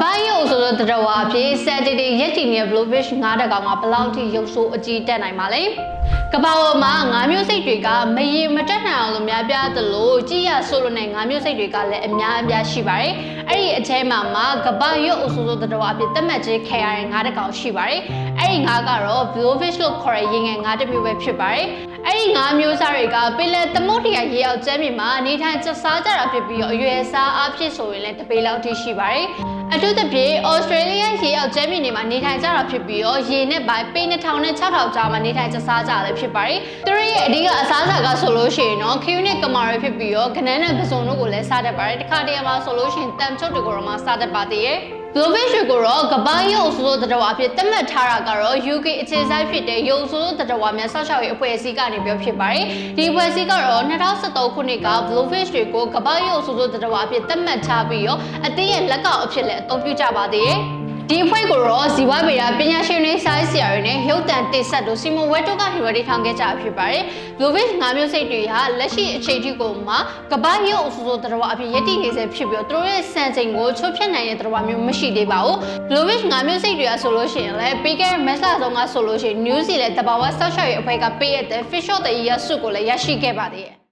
ပရုပ်ဆိုတော့တတော်ဝါအဖြစ်စက်တီတီရက်တီနေတဲ့ bluefish ငါးတကောင်ကဘယ်လောက်ထိရုပ်ဆိုးအကြီးတက်နိုင်ပါလဲကပ္ပပေါ်မှာငါးမျိုးစိတ်တွေကမရေမတက်နိုင်အောင်လို့များပြားသလိုကြည်ရဆိုလို့နဲ့ငါးမျိုးစိတ်တွေကလည်းအများအပြားရှိပါတယ်အဲ့ဒီအထဲမှာမှာကပ္ပရုပ်အဆိုးဆိုတတော်ဝါအဖြစ်သတ်မှတ်ခြင်းခဲရတဲ့ငါးတကောင်ရှိပါတယ်အဲ့ဒီငါးကတော့ bluefish လို့ခေါ်တဲ့ရေငယ်ငါးတစ်မျိုးပဲဖြစ်ပါတယ် အဲ့ဒီငါးမျိုးစားတွေကပင်လယ်သမုဒ္ဒရာရေအောက်ကျမ်းမြေမှာနေထိုင်ကျစားကြတာဖြစ်ပြီးတော့အရွယ်စားအဖြစ်ဆိုရင်လည်းတပေလောက်ထိရှိပါတယ်အထူးသဖြင့်ဩစတြေးလျရေအောက်ကျမ်းမြေတွေမှာနေထိုင်ကြတာဖြစ်ပြီးတော့ရေနဲ့ပိုင်းပေ2000နဲ့6000ကြားမှာနေထိုင်ကျစားကြတယ်ဖြစ်ပါတယ်သူတို့ရဲ့အဓိကအစားအစာကဆိုလို့ရှိရင်တော့ခရူးနဲ့ကမာရီဖြစ်ပြီးတော့ခနန်းနဲ့ပစုံတို့ကိုလည်းစားတတ်ပါတယ်တစ်ခါတည်းမှာဆိုလို့ရှိရင်တမ်ချုပ်တွေကိုတော့မှစားတတ်ပါသေး ရဲ့ Bluefish ကိုတော့ကပ္ပရုပ်ဆိုးဆိုးတတဝါအဖြစ်သတ်မှတ်ထားတာကတော့ UK အခြေစိုက်ဖြစ်တဲ့ရုပ်ဆိုးဆိုးတတဝါများဆောက်ရှောက်ရေးအဖွဲ့အစည်းကနေပြောဖြစ်ပါတယ်။ဒီအဖွဲ့အစည်းကတော့2013ခုနှစ်က Bluefish တွေကိုကပ္ပရုပ်ဆိုးဆိုးတတဝါအဖြစ်သတ်မှတ်ထားပြီးတော့အသေးရဲ့လက်ကောက်အဖြစ်လည်းအသုံးပြုကြပါသေးတယ်။ ဒီအဖွဲ့ကိုတော့ဇီဝဗေဒပညာရှင်တွေစိုင်းဆရာတွေနဲ့ရုပ်တံတိဆက်တို့စီမွန်ဝဲတုကဟီဝရီထောင်ခဲ့ကြဖြစ်ပါတယ်။ Bluefish ငါးမျိုးစိတ်တွေဟာလက်ရှိအချိန်ထိကိုမှကပ္ပရုပ်အဆိုးဆိုးတတဝါအဖြစ်ရည်တည်နေစေဖြစ်ပြီးတော့သူတို့ရဲ့စံချိန်ကိုချိုးဖျက်နိုင်တဲ့တတဝါမျိုးမရှိသေးပါဘူး။ Bluefish ငါးမျိုးစိတ်တွေကဆိုလို့ရှိရင်လည်းပြီးခဲ့တဲ့မက်စလာဆုံးကဆိုလို့ရှိရင် New Zealand တဘာဝဆောက်ရှောက်ရေးအဖွဲ့ကပေးရတဲ့ Fish of the Year ဆုကိုလည်းရရှိခဲ့ပါသေးတယ်